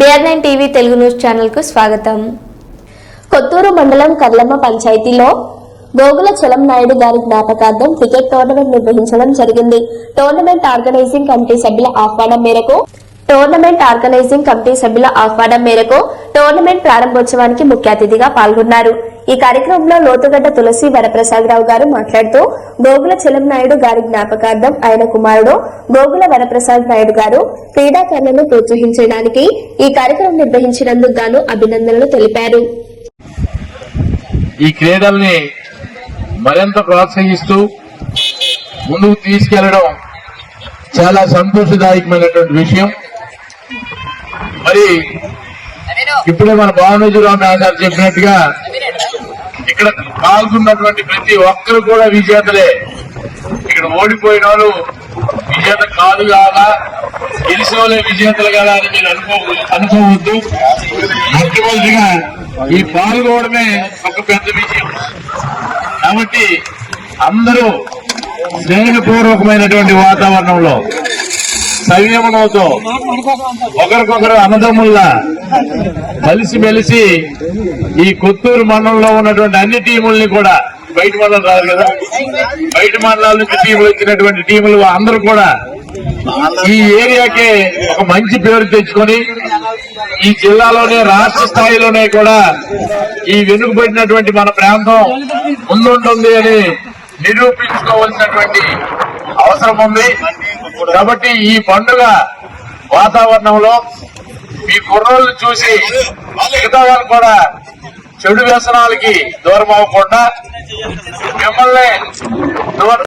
BR nine TV Telugu news ఛానల్కు స్వాగతం. కొత్తూరు మండలం కర్లమ్మ పంచాయతీలో గోగుల చలం నాయుడు గారి జ్ఞాపకార్థం క్రికెట్ టోర్నమెంట్ నిర్వహించడం జరిగింది. టోర్నమెంట్ ఆర్గనైజింగ్ కమిటీ సభ్యుల ఆహ్వానం మేరకు టోర్నమెంట్ ఆర్గనైజింగ్ కమిటీ సభ్యుల ఆహ్వానం మేరకు టోర్నమెంట్ ప్రారంభోత్సవానికి ముఖ్య అతిథిగా పాల్గొన్నారు. ఈ కార్యక్రమంలో లోతుగడ్డ తులసి వరప్రసాదరావు గారు మాట్లాడుతూ గోగుల చలం నాయుడు గారి జ్ఞాపకార్థం ఆయన కుమారుడు గోగుల వరప్రసాద్ నాయుడు గారు క్రీడాకారులను ప్రోత్సహించడానికి ఈ కార్యక్రమం నిర్వహించినందుకు గాను అభినందనలు తెలిపారు. ఈ క్రీడల్ని మరింత ప్రోత్సహిస్తూ ముందుకు తీసుకెళ్ళడం చాలా సంతోషదాయకమైనటువంటి విషయం. మరి ఇప్పుడే మన భావనజురావు గారు చెప్పినట్టుగా ఇక్కడ పాల్గొన్నటువంటి ప్రతి ఒక్కరు కూడా విజేతలే. ఇక్కడ ఓడిపోయిన వాళ్ళు విజేత కాదు కాదా? గెలిచిన వాళ్ళే విజేతలు కదా అని మీరు అనుకో అనుకోవద్దు. మొట్టమొదటిగా ఈ పాల్గొనడమే ఒక పెద్ద విజయం. కాబట్టి అందరూ స్నేహపూర్వకమైనటువంటి వాతావరణంలో సంయమనంతో ఒకరికొకరు అన్నదమ్ముల్లా కలిసిమెలిసి ఈ కొత్తూరు మండలంలో ఉన్నటువంటి అన్ని టీముల్ని కూడా బయట మండలం రాదు కదా? బయట మండలాల నుంచి టీములు వచ్చినటువంటి టీములు అందరూ కూడా ఈ ఏరియాకే ఒక మంచి పేరు తెచ్చుకొని ఈ జిల్లాలోనే రాష్ట్ర స్థాయిలోనే కూడా ఈ వెనుకబడినటువంటి మన ప్రాంతం ముందుంటుంది అని నిరూపించుకోవాల్సినటువంటి అవసరం ఉంది. కాబట్టి ఈ పండుగ వాతావరణంలో మీ కుర్రోళ్ళు చూసి మిగతా వాళ్ళు కూడా చెడు వ్యసనాలకి దూరం అవ్వకుండా మిమ్మల్ని దూరం